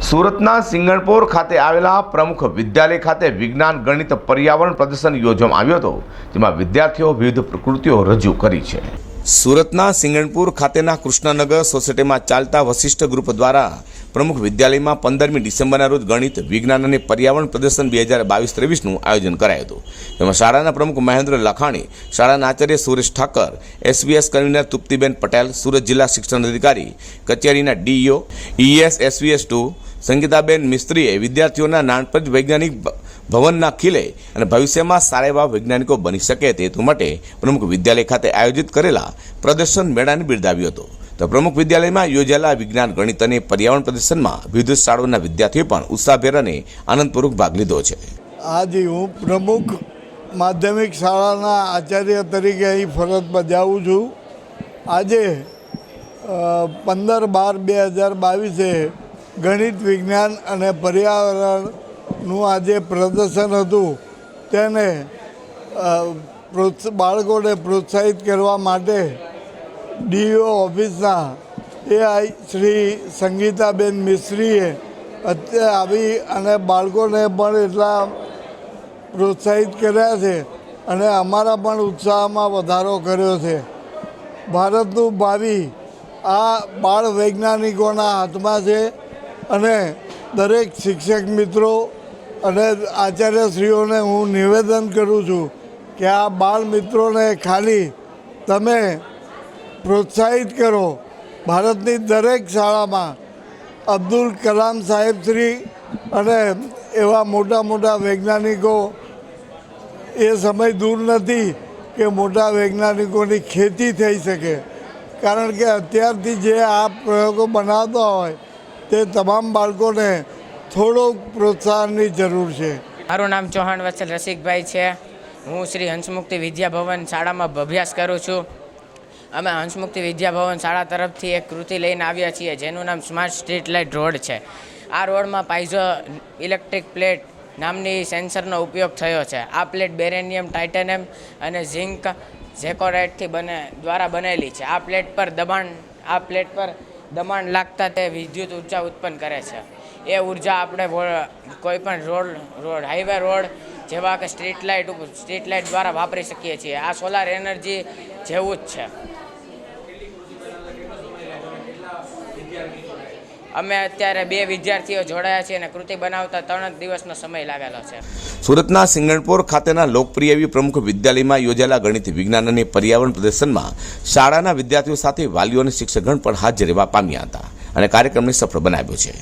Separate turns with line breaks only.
સુરતના સિંગણપોર ખાતે આવેલા પ્રમુખ વિદ્યાલય ખાતે વિજ્ઞાન, ગણિત, પર્યાવરણ પ્રદર્શન યોજવામાં આવ્યો હતો, જેમાં વિદ્યાર્થીઓ વિવિધ પ્રકૃતિઓ રજૂ કરી છે. સુરતના સિંગણપુર ખાતેના કૃષ્ણનગર સોસાયટીમાં ચાલતા વશિષ્ઠ ગ્રુપ દ્વારા પ્રમુખ વિદ્યાલયમાં પંદરમી ડિસેમ્બરના રોજ ગણિત, વિજ્ઞાન અને પર્યાવરણ પ્રદર્શન બે હજાર બાવીસ ત્રેવીસનું આયોજન કરાયું હતું. તેમાં શાળાના પ્રમુખ મહેન્દ્ર લખાણી, શાળાના આચાર્ય સુરેશ ઠાકર, એસવીએસ કન્વીનર તૃપ્તિબેન પટેલ, સુરત જિલ્લા શિક્ષણ અધિકારી, કચેરીના DEO ES, SVS two Sangitaben મિસ્ત્રીએ વિદ્યાર્થીઓના નાનપણ વૈજ્ઞાનિક ભવનના ખીલે અને ભવિષ્યમાં સારા એવા વૈજ્ઞાનિકો બની શકે તે હેતુ માટે પ્રમુખ વિદ્યાલય ખાતે આયોજિત કરેલા પ્રદર્શન મેળાને બિરદાવ્યો હતો. તો પ્રમુખ વિદ્યાલયમાં યોજાયેલા વિજ્ઞાન, ગણિત અને પર્યાવરણ પ્રદર્શનમાં વિવિધ શાળાઓના વિદ્યાર્થીઓ પણ ઉત્સાહભેર અને આનંદપૂર્વક ભાગ લીધો છે.
આજે હું પ્રમુખ માધ્યમિક શાળાના આચાર્ય તરીકે અહીં ફરજ બજાવું છું. આજે પંદર બાર બે હજાર બાવીસે ગણિત, વિજ્ઞાન અને પર્યાવરણનું આજે પ્રદર્શન હતું, તેને બાળકોને પ્રોત્સાહિત કરવા માટે ડીઓ ઓફિસના એઆઈ શ્રી સંગીતાબેન મિશ્રીએ અત્યારે આવી અને બાળકોને પણ એટલા પ્રોત્સાહિત કર્યા છે અને અમારા પણ ઉત્સાહમાં વધારો કર્યો છે. ભારતનું ભાવિ આ બાળ વૈજ્ઞાનિકોના હાથમાં છે. અને દરેક શિક્ષક મિત્રો અને આચાર્યશ્રીઓને હું નિવેદન કરું છું કે આ બાળ મિત્રોને ખાલી તમે પ્રોત્સાહિત કરો. ભારતની દરેક શાળામાં અબ્દુલ કલામ સાહેબ શ્રી અને એવા મોટા મોટા વૈજ્ઞાનિકો, એ સમય દૂર નથી કે મોટા વૈજ્ઞાનિકોની ખેતી થઈ શકે. કારણ કે અત્યારથી જે આ પ્રયોગો બનાવતા હોય તે તમામ બાળકોને થોડોક પ્રોત્સાહનની જરૂર છે.
મારું નામ ચૌહાણ વત્સલ રસિકભાઈ છે. હું શ્રી હંસમુક્તિ વિદ્યાભવન શાળામાં અભ્યાસ કરું છું. અમે હંસમુક્તિ વિદ્યાભવન શાળા તરફથી એક કૃતિ લઈને આવ્યા છીએ, જેનું નામ સ્માર્ટ સ્ટ્રીટ લાઇટ રોડ છે. આ રોડમાં પાઇઝો ઇલેક્ટ્રિક પ્લેટ નામની સેન્સરનો ઉપયોગ થયો છે. આ પ્લેટ બેરેનિયમ, ટાઇટેનિયમ અને ઝિંક ઝેકોરાઇટથી બને, દ્વારા બનેલી છે. આ પ્લેટ પર દબાણ, આ પ્લેટ પર દબાણ લાગતા તે વિદ્યુત ઊર્જા ઉત્પન્ન કરે છે. એ ઊર્જા આપણે કોઈપણ કોઈ પણ રોડ રોડ હાઈવે રોડ જેવા કે સ્ટ્રીટ લાઇટ સ્ટ્રીટ લાઇટ દ્વારા વાપરી શકીએ છીએ. આ સોલાર એનર્જી જેવું જ છે. અમે અત્યારે બે વિદ્યાર્થીઓ જોડાયા છીએ અને કૃતિ બનાવતા ત્રણ જ દિવસનો સમય લાગેલો છે.
સુરતના સિંગણપોર ખાતેના લોકપ્રિય એવી પ્રમુખ વિદ્યાલયમાં યોજાયેલા ગણિત વિજ્ઞાન અને પર્યાવરણ પ્રદર્શનમાં શાળાના વિદ્યાર્થીઓ સાથે વાલીઓ અને શિક્ષકગણ પણ હાજર રહેવા પામ્યા હતા અને કાર્યક્રમને સફળ બનાવ્યો છે.